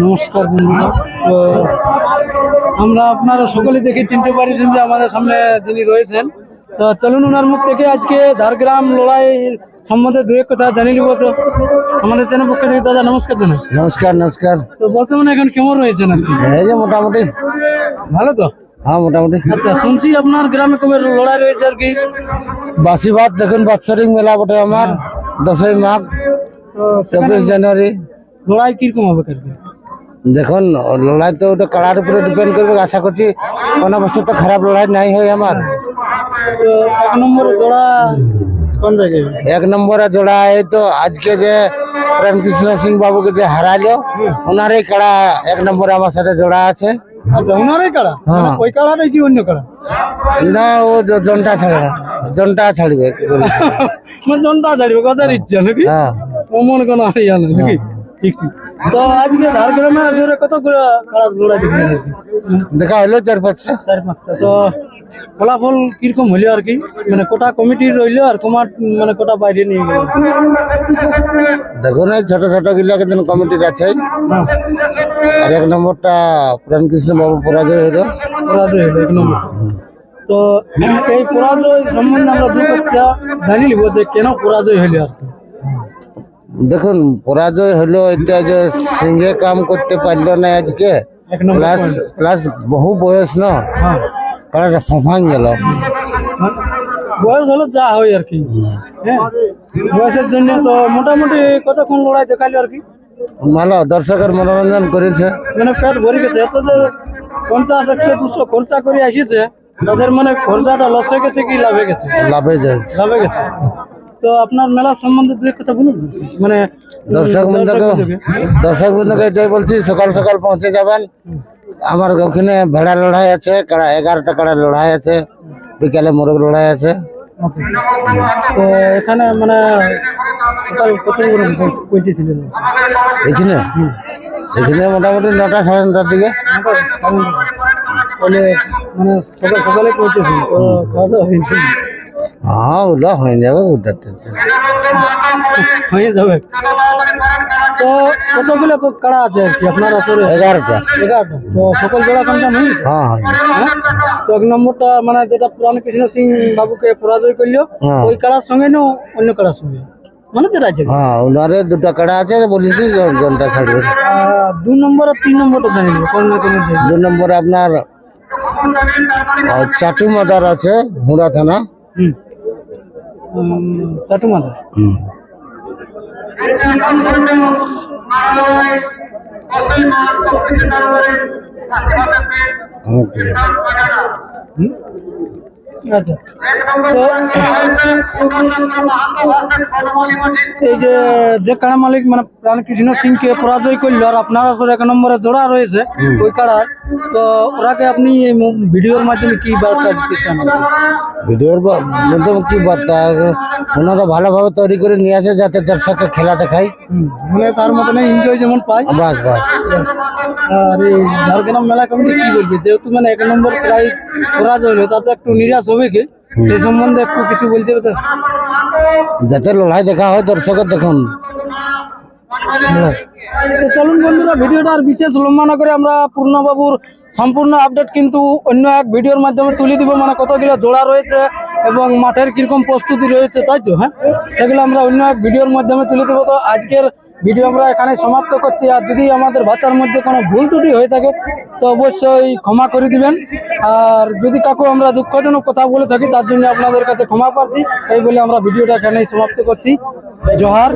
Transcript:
নমস্কার বন্ধুরা। তো আমরা আপনারা সকলে দেখে চিনতে পারিছেন যে আমাদের সামনে যিনি রয়েছেন তো চলুন ওনার মুখ থেকে আজকে ঝাড়গ্রাম লড়াই সম্বন্ধে দু এক কথা জানিয়ে নিব। তো আমাদের চ্যানেল পক্ষ থেকে দাদা নমস্কার জানাই। নমস্কার নমস্কার। তো বর্তমানে এখন কেমন রয়েছেন আর কি? এই যে মোটামুটি। ভালো তো? হ্যাঁ মোটামুটি। আচ্ছা শুনছি আপনার গ্রামে কবে লড়াই রয়েছে আর কি। বাসিবাদ দেখুন বাৎসরিক মেলা বটে আমার দশই মাঘ চব্বিশ জানুয়ারি। লড়াই কীরকম হবে আর কি দেখুন লড়াই তো ওটা কালার উপরে ডিপেন্ড করবে আশা করছি কোনো বছর তো খারাপ লড়াই নাই হয় আমার। এক নম্বরে জোড়া কোন জায়গায়? হবে? এক নম্বরে জোড়া এই তো আজকে যে রামকৃষ্ণ সিং বাবুকে যে হারালো ওনারই কাড়া এক নম্বরে আমার সাথে জোড়া আছে। আচ্ছা ওনারই কাড়া হ্যাঁ। মানে ওই কাড়াটাই কি অন্য কাড়া না ও জ- জনটা ছাড়বে জনটা ছাড়বে। মানে জনতা ছাড়বে কথার ইচ্ছা নাকি? হ্যাঁ। অমন কোনো ইয়া নাকি? ঠিক ঠিক। তো আজকে ঝাড়গ্রামে আসলে কত করে কাড়া লড়াই দেখলেন দেখা হলো চার পাঁচটা। চার পাঁচটা। তো ফলাফল কীরকম হইল আর কি? মানে কোটা কমিটি রইল আর কমার মানে কোটা বাইরে নিয়ে গেল। দেখুন এই ছোট ছোটগুলা কিন্তু কমিটির আছে। হ্যাঁ। আর এক নম্বরটা প্রেমকৃষ্ণ বাবু পরাজয় হলো। পরাজয় হলো এক নম্বর। তো এই পরাজয় সম্বন্ধে আমরা দু কথা জানি নিব যে কেন পরাজয় হইল আর কি। দেখুন পরাজয় হলো এটা যে সিংহে কাম করতে পারল না আজকে। প্লাস প্লাস বহু বয়স না? হ্যাঁ। কারণ ফোফাং গেল। বয়স হলো যা হয় আর কি। হ্যাঁ। বয়সের জন্য তো মোটামুটি কতক্ষণ লড়াই দেখাল আর কি? ভালো দর্শকের মনোরঞ্জন করেছে। মানে পেট ভরে গেছে। এত যে পঞ্চাশ একশো দুশো খরচা করে আসিছে তাদের মানে খরচাটা লস হয়ে গেছে কি লাভে গেছে? লাভে যায়। লাভে গেছে। তো আপনার মেলার সম্বন্ধে দু কথা বলুন মানে দর্শক বন্ধুকে দর্শক বন্ধুকে এটাই বলছি সকাল সকাল পৌঁছে যাবেন। আমার ওখানে ভেড়া লড়াই আছে কাড়া এগারোটা কাড়া লড়াই আছে বিকালে মোরগ লড়াই আছে। আচ্ছা, আচ্ছা। তো এখানে মানে সকাল কত পৌঁছেছিলেন? এখানে? এখানে মোটামুটি নটা সাড়ে নটার দিকে। মানে সকাল সকালে পৌঁছেছিল তো খাওয়া দাওয়া হয়েছিল হ্যাঁ ওগুলো হয়ে যাবে। হয়ে যাবে। তো কতগুলো ক- কাড়া আছে আর কি আপনার আসরে এগারোটা। এগারোটা। তো সকল জোড়া কনফার্ম হয়ে হ্যাঁ। হ্যাঁ? তো এক নম্বরটা মানে যেটা পুরাণ কৃষ্ণ সিং বাবুকে পরাজয় করল। ওই কাড়ার সঙ্গে না অন্য কাড়ার সঙ্গে? মানে যেটা আছে? হ্যাঁ ওনারে দুটা কাড়া আছে বলেছি ছাড়বে। দু নম্বর আর তিন নম্বরটা জানি কোন কোন দু নম্বরে আপনার চাটু মাদার আছে হুড়া থানা। হুম। উম, চাটু আচ্ছা তো এই যে যে কাড়া মালিক মানে প্রাণকৃষ্ণ সিংকে পরাজয় করল আর আপনার আসলে এক নম্বরে জোড়া রয়েছে ওই কাড়ার তো ওরাকে আপনি এই মু- ভিডিওর মাধ্যমে কি বার্তা দিতে চান ভিডিওর বা- মাধ্যমে কি বার্তা ওনারা ভালোভাবে তৈরি করে নিয়ে আসে যাতে দর্শককে খেলা দেখায় হুম, মানে তার মতন এনজয় যেমন পায় বাস বাস আর এই ঝাড়গ্রাম মেলা কমিটি কি বলবে যেহেতু মানে এক নম্বর প্রাইজ পরাজয় হলো তাতে একটু নিরাশ হবে সে সম্বন্ধে একটু কিছু বলছে তো যাতে লড়াই দেখা হয় দর্শকের দেখুন। হ্যাঁ। চলুন বন্ধুরা ভিডিওটা আর বিশেষ লম্বা না করে আমরা পূর্ণবাবুর সম্পূর্ণ আপডেট কিন্তু অন্য এক ভিডিওর মাধ্যমে তুলে দিব। মানে কতগুলো জোড়া রয়েছে এবং মাঠের কীরকম প্রস্তুতি রয়েছে, তাই তো হ্যাঁ? সেগুলো আমরা অন্য এক ভিডিওর মাধ্যমে তুলে দেবো তো আজকের ভিডিও আমরা এখানে সমাপ্ত করছি। আর যদি আমাদের ভাষার মধ্যে কোনো ভুল ত্রুটি হয়ে থাকে, তো অবশ্যই ক্ষমা করে দিবেন। আর যদি কাকু আমরা দুঃখজনক কথা বলে থাকি, তার জন্য আপনাদের কাছে ক্ষমা প্রার্থী। এই বলে আমরা ভিডিওটা এখানেই সমাপ্ত করছি। জোহার।